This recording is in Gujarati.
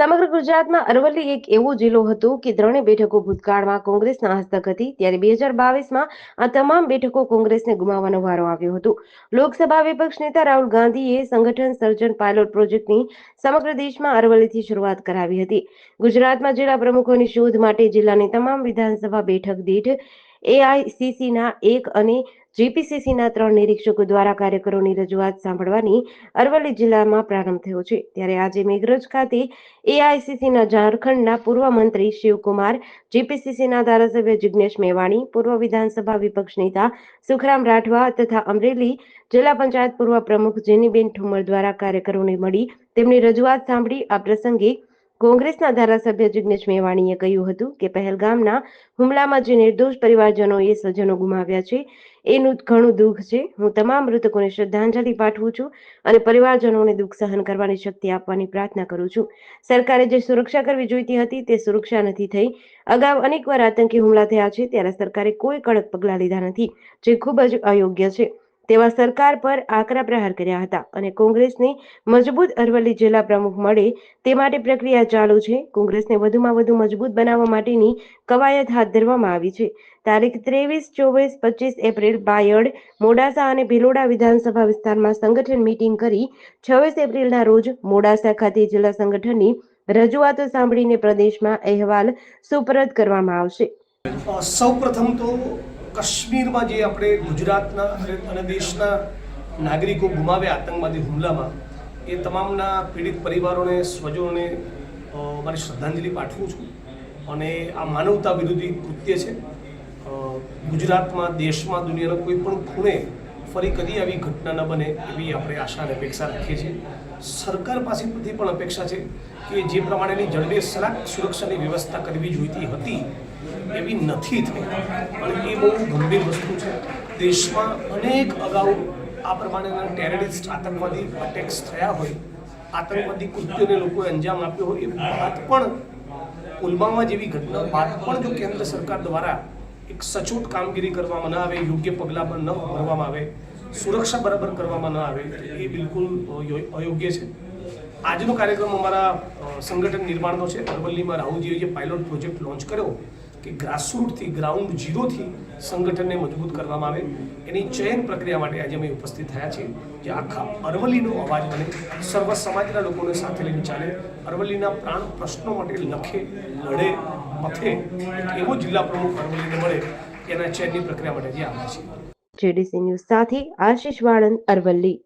સમગ્ર ગુજરાતમાં અરવલ્લી એક એવો જિલ્લો હતો કે ત્રણેય બેઠકો ભૂતકાળમાં કોંગ્રેસના હસ્તક હતી. ત્યારે બે હજાર બાવીસમાં આ તમામ બેઠકો કોંગ્રેસને ગુમાવવાનો વારો આવ્યો હતો. લોકસભા વિપક્ષ નેતા રાહુલ ગાંધીએ સંગઠન સર્જન પાયલોટ પ્રોજેક્ટની સમગ્ર દેશમાં અરવલ્લીથી શરૂઆત કરાવી હતી. ગુજરાતમાં જિલ્લા પ્રમુખોની શોધ માટે જિલ્લાની તમામ વિધાનસભા બેઠક દીઠ એઆઈસીસીના એક અને જીપીસીસીના ત્રણ નિરીક્ષકો દ્વારા કાર્યકરોની રજૂઆત સાંભળવાની અરવલ્લી જિલ્લામાં પ્રારંભ થયો છે. ત્યારે આજે મેઘરજ ખાતે એઆઈસીસીના ઝારખંડના પૂર્વ મંત્રી શિવકુમાર જીપીસીસીના ધારાસભ્ય જિગ્નેશ મેવાણી, પૂર્વ વિધાનસભા વિપક્ષ નેતા સુખરામ રાઠવા તથા અમરેલી જિલ્લા પંચાયત પૂર્વ પ્રમુખ જેનીબેન ઠુમર દ્વારા કાર્યકરોને મળી તેમની રજૂઆત સાંભળી આ પ્રસંગે કોંગ્રેસના ધારાસભ્ય જિગ્નેશ મેવાણીએ કહ્યું હતું કે પહેલગામના હુમલામાં જે નિર્દોષ પરિવારજનોએ સ્વજનો ગુમાવ્યા છે, એનું ઘણું દુઃખ છે. હું તમામ મૃતકોને શ્રદ્ધાંજલિ પાઠવું છું અને પરિવારજનોને દુઃખ સહન કરવાની શક્તિ આપવાની પ્રાર્થના કરું છું. સરકારે જે સુરક્ષા કરવી જોઈતી હતી તે સુરક્ષા નથી થઈ. અગાઉ અનેકવાર આતંકી હુમલા થયા છે, ત્યારે સરકારે કોઈ કડક પગલાં લીધા નથી, જે ખૂબ જ અયોગ્ય છે. તેવા સરકાર પર આકરા પ્રહાર કર્યા હતા અને કોંગ્રેસને મજબૂત અરવલ્લી જિલ્લા પ્રમુખ મળે તે માટે પ્રક્રિયા ચાલુ છે. કોંગ્રેસને વધુમાં વધુ મજબૂત બનાવવા માટેની કવાયત હાથ ધરવામાં આવી છે. તારીખ ત્રેવીસ, ચોવીસ, પચીસ એપ્રિલ બાયડ, મોડાસા અને ભિલોડા વિધાનસભા વિસ્તારમાં સંગઠન મીટિંગ કરી છવ્વીસ એપ્રિલના રોજ મોડાસા ખાતે જિલ્લા સંગઠનની રજૂઆતો સાંભળીને પ્રદેશમાં અહેવાલ સુપરત કરવામાં આવશે. સૌ પ્રથમ તો કાશ્મીરમાં જે આપણે ગુજરાતના અને- દેશના નાગરિકો ગુમાવ્યા આતંકવાદી હુમલામાં, એ તમામના પીડિત પરિવારોને, સ્વજનોને મારી શ્રદ્ધાંજલિ પાઠવું છું. અને આ માનવતા વિરોધી કૃત્ય છે. ગુજરાતમાં, દેશમાં, દુનિયાના કોઈ પણ ખૂણે ફરી કદી આવી ઘટના ન બને એવી આપણે આશા અને અપેક્ષા રાખીએ છીએ. સરકાર પાસેથી પણ અપેક્ષા છે કે જે પ્રમાણેની જળવે સલાક સુરક્ષાની વ્યવસ્થા કરવી જોઈતી હતી એવી નથી થઈ. અને એ બહુ ગંભીર વસ્તુ છે. દેશમાં અનેક અગાઉ આ પ્રમાણેના ટેરરિસ્ટ, આતંકવાદી અટેક્સ થયા હોય. આતંકવાદી કૃત્યોને લોકોએ અંજામ આપ્યો હોય. એ વાત પણ પુલવામા જેવી ઘટના બાદ પણ જો કેન્દ્ર સરકાર દ્વારા એક સચોટ કામગીરી કરવામાં ન આવે, યોગ્ય પગલાં પણ ન ભરવામાં આવે, સુરક્ષા બરાબર કરવામાં ન આવે એ બિલકુલ અયોગ્ય છે. આજનો કાર્યક્રમ અમારા સંગઠન નિર્માણનો છે. અરવલ્લીમાં રાહુલજીએ જે પાયલોટ પ્રોજેક્ટ લોન્ચ કર્યો કે ગ્રાસરૂટથી ગ્રાઉન્ડ ઝીરોથી સંગઠનને મજબૂત કરવામાં આવે, એની ચયન પ્રક્રિયા માટે આજે અમે ઉપસ્થિત થયા છીએ. જે આખા અરવલ્લીનો અવાજ બને, સર્વ સમાજના લોકોને સાથે લઈને ચાલે, અરવલ્લીના પ્રાણ પ્રશ્નો માટે લખે, લડે મથે એવો જિલ્લા પ્રમુખ અરવલ્લીને મળે, એના ચયનની પ્રક્રિયા માટે જે આવ્યા છીએ. જેડીસી ન્યૂઝ સાથે આશીષ વાળંદ, અરવલ્લી.